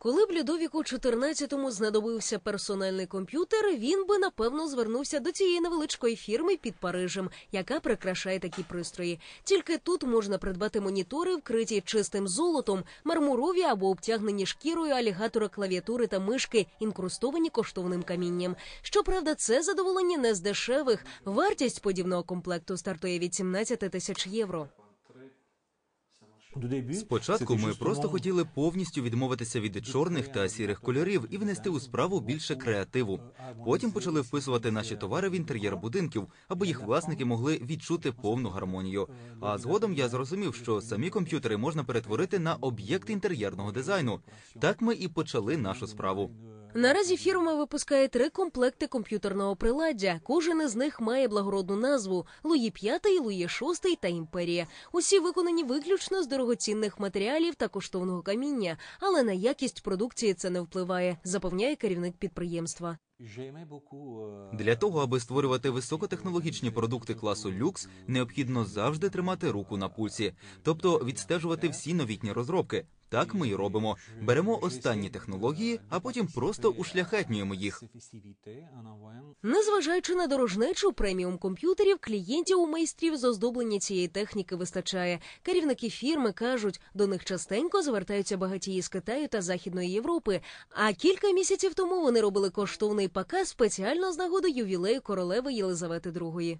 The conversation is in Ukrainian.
Коли б Людовіку XIV знадобився персональний комп'ютер, він би напевно звернувся до цієї невеличкої фірми під Парижем, яка прикрашає такі пристрої. Тільки тут можна придбати монітори, вкриті чистим золотом, мармурові або обтягнені шкірою алігатора клавіатури та мишки, інкрустовані коштовним камінням. Щоправда, це задоволення не з дешевих. Вартість подібного комплекту стартує від 17 тисяч євро. Спочатку ми просто хотіли повністю відмовитися від чорних та сірих кольорів і внести у справу більше креативу. Потім почали вписувати наші товари в інтер'єр будинків, аби їх власники могли відчути повну гармонію. А згодом я зрозумів, що самі комп'ютери можна перетворити на об'єкт інтер'єрного дизайну. Так ми і почали нашу справу. Наразі фірма випускає три комплекти комп'ютерного приладдя. Кожен із них має благородну назву Луї V, Луї VI та Імперія. Усі виконані виключно з дорогоцінних матеріалів та коштовного каміння, але на якість продукції це не впливає, запевняє керівник підприємства. Для того, аби створювати високотехнологічні продукти класу люкс, необхідно завжди тримати руку на пульсі, тобто відстежувати всі новітні розробки. Так ми і робимо. Беремо останні технології, а потім просто ушляхетнюємо їх. Незважаючи на дорожнечу преміум комп'ютерів, клієнтів у майстрів з оздоблення цієї техніки вистачає. Керівники фірми кажуть, до них частенько звертаються багатії з Китаю та Західної Європи. А кілька місяців тому вони робили коштовний показ спеціально з нагоди ювілею королеви Єлизавети II.